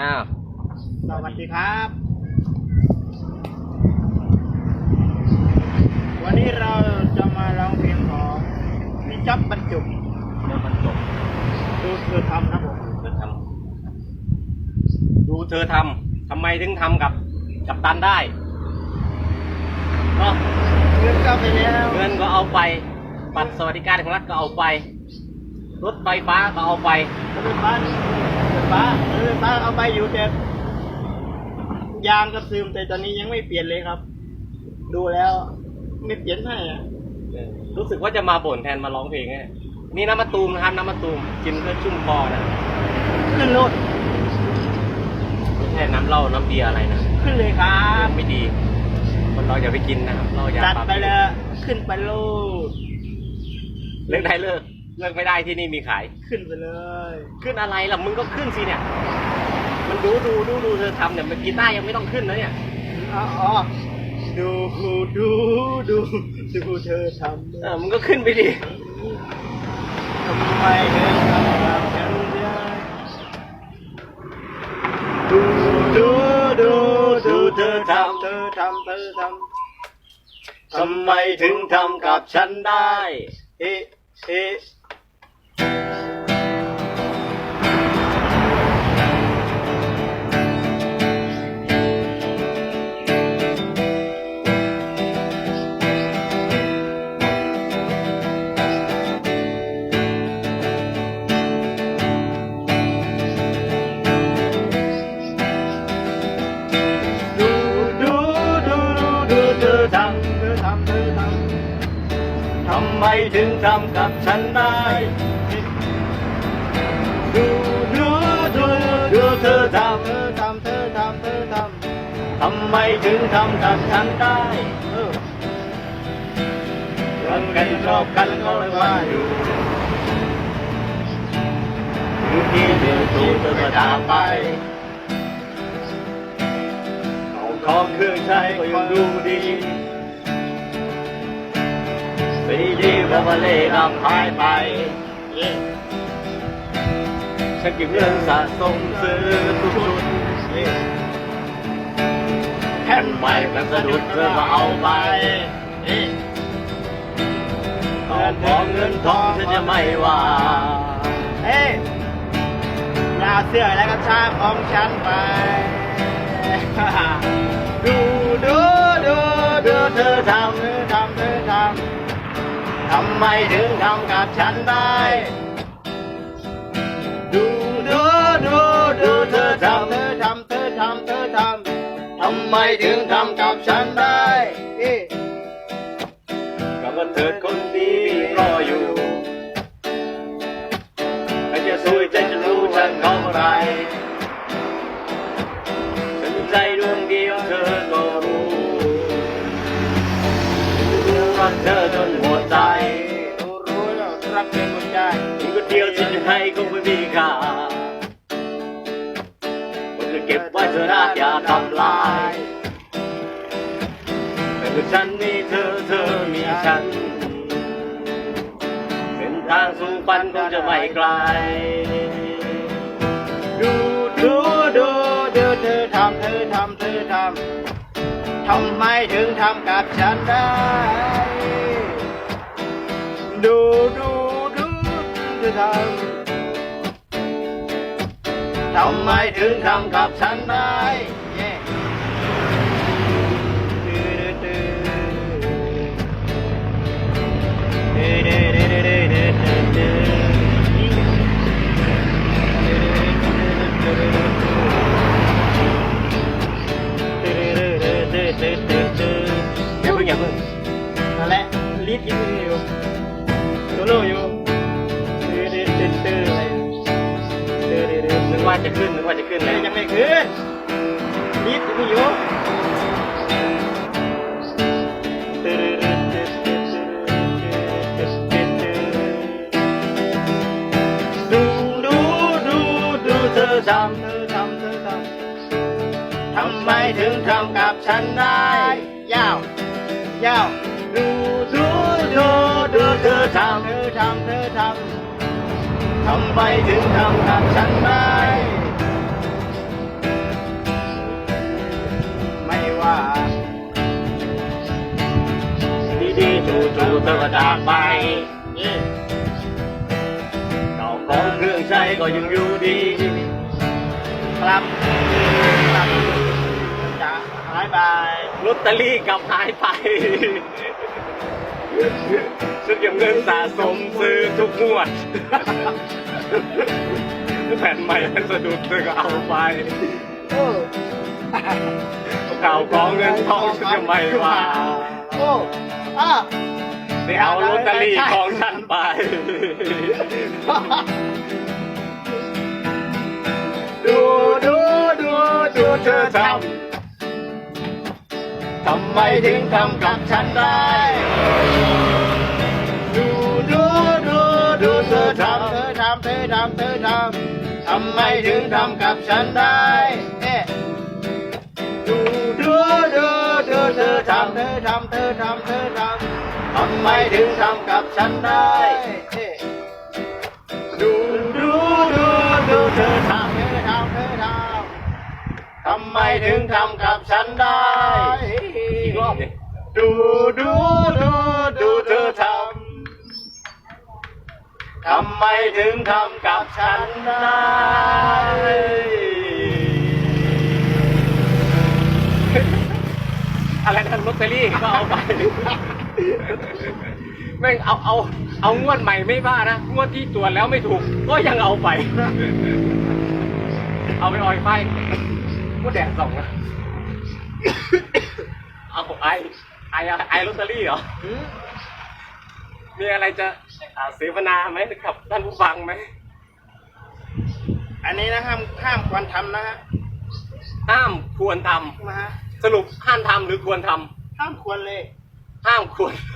อ้าว สวัสดีครับ วันนี้เราจะมาร้องเพลงของพี่จ๊อบบรรจุเดี๋ยวมันจบดูเธอทำนะผม เธอทำดูเธอทำทำไมถึงทำกับกับตันได้เนาะเงินก็ไปแล้วเงินก็เอาไปบัตรสวัสดิการของรัฐก็เอาไป รถไฟฟ้าก็เอาไป รถไฟฟ้ารถไฟฟ้ารถไฟฟ้าเอาไปอยู่แต่ยางก็ซึมแต่ตอนนี้ยังไม่เปลี่ยนเลยครับ ดูแล้วไม่เปลี่ยนให้อะรู้สึกว่าจะมาบ่นแทนมาร้องเพลงเนี่ยนี่น้ำมะตูมนะครับน้ำมะตูมกินเพื่อชุ่มคอนะขึ้นรถไม่ใช่น้ำเหล้าน้ำเบียร์อะไรนะขึ้นเลยครับไม่ดี คนเราอย่าไปกินนะครับเราอย่าจัดปาไปเลยขึ้นไปโลดเลิกได้เลิก เลิกไม่ได้ที่นี่มีขาย ขึ้นไปเลย ขึ้นอะไรล่ะมึงก็ขึ้นสิเนี่ย มันดูดูดูดูเธอทำเนี่ยมันกีตาร์ยังไม่ต้องขึ้นนะเนี่ย อ๋ออ๋อดูดูดูดูเธอทำเออมึงก็ขึ้นไปดิทำไมเธอทำแบบฉันได้ดูดูดูดูเธอทำเธอทำเธอทำทำไมถึงทำกับฉันได้ เอ๊ะเอ๊ะ ทำไมถึงทำกับฉันได้ดูดูดูดูเธอทำเธอทำเธอทำเธอทำทำไมถึงทำกับฉันได้เออรักกันชอบกันก็เลยว่าอยู่อยู่ที่เดียวถูกเธอก็จาไปของของเครื่องใช้ก็ยังดูดี สีดีบบว่าเล่นำหายไปฉันเก็บเงินสะสมซื้อทุกชุดแผ่นใหม่มันสะดุดเธอมาเอาไปเอ๊ะตอนของเงินทองฉันจะไม่ว่าเอ๊ะยาเสื้อและกระชากของฉันไปดูดูดูดูเธอทำเธอทำเธอทำ ทำไมถึงทำกับฉันได้ ดูดูดูดูเธอทำเธอทำเธอทำเธอทำทำไมถึงทำกับฉันได้เอ๊ะกับว่าเธอคน จะให้คงไม่มีค่าคนจะเก็บไว้เธอรักอย่าทำลายแต่คือฉันมีเธอเธอมีฉัน เส้นทางสู่ฝันคงจะไม่ไกล ดูดูดูดูเธอทำเธอทำเธอทำทำไมถึงทำกับฉันได้ ดูดูดูเธอทำ đồng mai thương không cặp sân bay yeah. Nhớ จะขึ้นหรือว่าจะขึ้นเลยยังไม่ขึ้นนิดนี่อยู่ดูดูดูดูเธอทำเธอทำเธอทำทำไมถึงทำกับฉันได้ยาวยาวดูดูดูดูเธอทำเธอทำเธอทำทำไมถึงทำกับฉันได้ จากไปเจ้าของเครื่องใช้ก็ยังอยู่ดี ครับครับจะหายไปลอตเตอรี่กลับหายไปฉันเก็บเงินสะสมซื้อทุกงวดแผ่นใหม่มันสะดุดเธอก็เอาไปเก่าวกองเงินทองฉันจะไม่ว่าโอ้อะ ได้เอาลอตเตอรี่ของฉันไป ดูดูดูดูเธอทำทำไมถึงทำกับฉันได้ ดูดูดูดูเธอทำเธอทำเธอทำเธอทำทำไมถึงทำกับฉันได้เอ๊ะดูดูดูดูเธอทำเธอทำเธอทำเธอ ทำทำไมถึงทำกับฉันได้เอ๊ะดูดูดูดูเธอทำเธอทำเธอทำทำไมถึงทำกับฉันได้อีกรอบดิดูดูดูดูเธอทำทำไมถึงทำกับฉันได้ อะไรนะลอตเตอรี่ก็เอาไป แม่งเอาเอาเอางวดใหม่ไม่บ้านะงวดที่ตรวจแล้วไม่ถูก ก็ยังเอาไป เอาไปออยไฟงวดแดดส่องนะเอาไอไอไอลอตเตอรี่เหรอมีอะไรจะอ่าเสวนาไหมกับท่านผู้ฟังไหมอันนี้นะห้ามห้ามควรทำนะฮะห้ามควรทำมาฮะ สรุปห้ามทำหรือควรทำห้ามควรเลย ห้ามควรท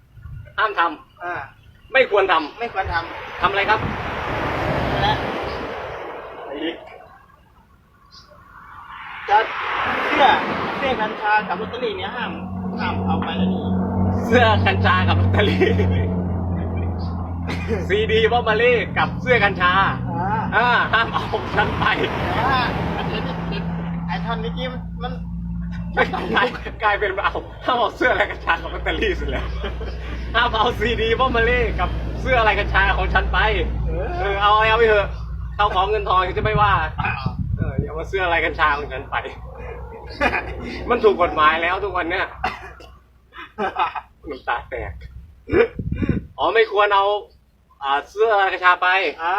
ำห้ามทอ่าำไม่ควรทไม่ควรทำทำอะไรครับำและจะเชื่อเสื้อกัญชากับลอตเตอรี่เนี่ยห้ามห้ามเอาไปแล้วนี่เสื้อกัญชากับลอตเตอรี่ซีดีว่ามาเล่กับเสื้อกัญชาอ่าอ่าห้ามเอาฉันไปแต่ว่าอันนี้นี่ไอ้ท่อนเมื่อกี้มัน ไม่กลายกลายเป็นเอาห้ามเอาเสื้ออะไรกัญชากับลอตเตอรี่เสิแล้วห้ามเอาซีดีว่ามาเล่กับเสื้ออะไรกัญชาของฉันไป เอเอออเอาเอาไปเถอะเอาของเงินทองจะไม่ว่า เอออย่ามาเสื้ออะไรกัญชาของฉันไป มันถูกกฎหมายแล้วทุกวันเนี้ยน้ำตาแตก อ๋อไม่ควรเอาอ่าเสื้อกัญชาไป อ่า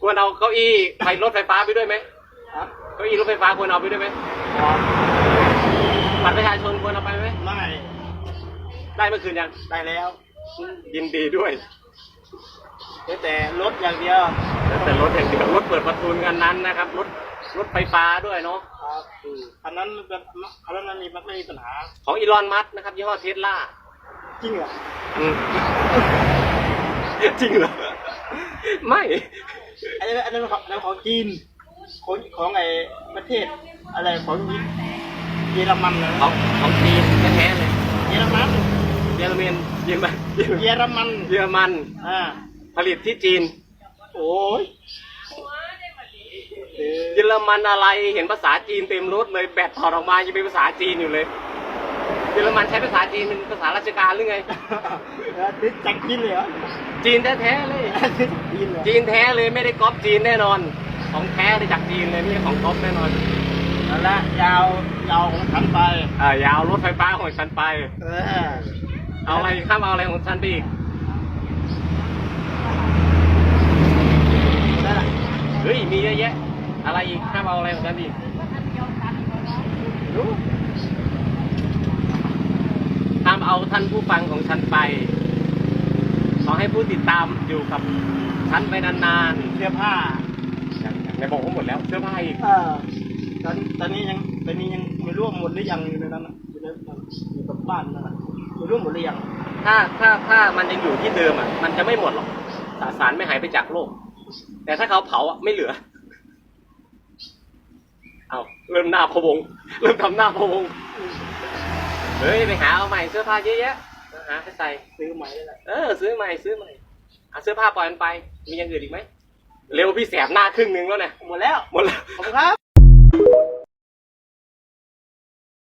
ควรเอาเก้าอี้ไปรถไฟฟ้าไปด้วยไหมครับเก้าอี้รถไฟฟ้าควรเอาไปด้วยไหม บัตรประชาชนควรเอาไปไหมไม่ได้เมื่อคืนยังได้แล้วยินดีด้วยแต่รถอย่างเดียวแต่รถอย่างเดียวรถเปิดประทุนกันนั้นนะครับรถรถไฟฟ้าด้วยเนาะครับอันนั้นแบบอันนั้นมันมีมันไม่มีปัญหา ของอีลอนมัสนะครับยี่ห้อเทสลาจริงเหรออืมจริงเหรอไม่อันนั้นอันนั้นของอันนั้นของจีนของของไอ้ประเทศอะไรของ เยอรมันนะของของจีนแท้ๆเลย เยอรมัน เยอรมันเยอรมันเยอรเยอรมันเยอรมันอ่าผลิตที่จีน โอ้ยเออเยอรมันอะไรเห็นภาษาจีนเต็มรถเลยแบตถอดออกมายังเป็นภาษาจีนอยู่เลยเยอรมันใช้ภาษาจีนเป็นภาษาราชการหรือไงเออติดจากจีนเลยเหรอจีนแท้ๆเลยติดจากจีนเหรอจีนแท้เลยไม่ได้ก๊อปจีนแน่นอน ของแท้เลยจากจีนเลยไม่ใช่ของก๊อปแน่นอน นั่นแหละยาวยาวของฉันไป อ่ายาวรถไฟฟ้าของฉันไป เออเอาอะไรข้ามเอาอะไรของฉันไปอีกนั่นแหละเฮ้ยมีเยอะแยะ อะไรอีกข้ามเอาอะไรของฉันอีกรู้ห้ามเอาท่านผู้ฟังของฉันไปขอให้ผู้ติดตามอยู่กับฉันไปนานเสื้อผ้าๆในบอกว่าหมดแล้วเสื้อผ้าอีก เออ ตอนตอนนี้ยังตอนนี้ยังไม่รู้ว่าหมดหรือยังอยู่ในนั้นน่ะอยู่ในอยู่กับบ้านนั่นแหละไม่รู้หมดหรือยังถ้าถ้าถ้ามันยังอยู่ที่เดิมอะ มันจะไม่หมดหรอกสสารไม่หายไปจากโลก แต่ถ้าเขาเผาอะไม่เหลือ เอาเริ่มหน้าพะวงเริ่มทำหน้าพะวงเฮ้ยไปหาเอาใหม่เสื้อผ้าเยอะแยะหาไปใส่ซื้อใหม่เลยแหละเออซื้อใหม่ซื้อใหม่อะเสื้อผ้าปล่อยมันไป มีอย่างอื่นอีกไหมเร็วพี่แสบหน้าครึ่งหนึงแล้วเนี่ยหมดแล้วหมดแล้วขอบคุณครับ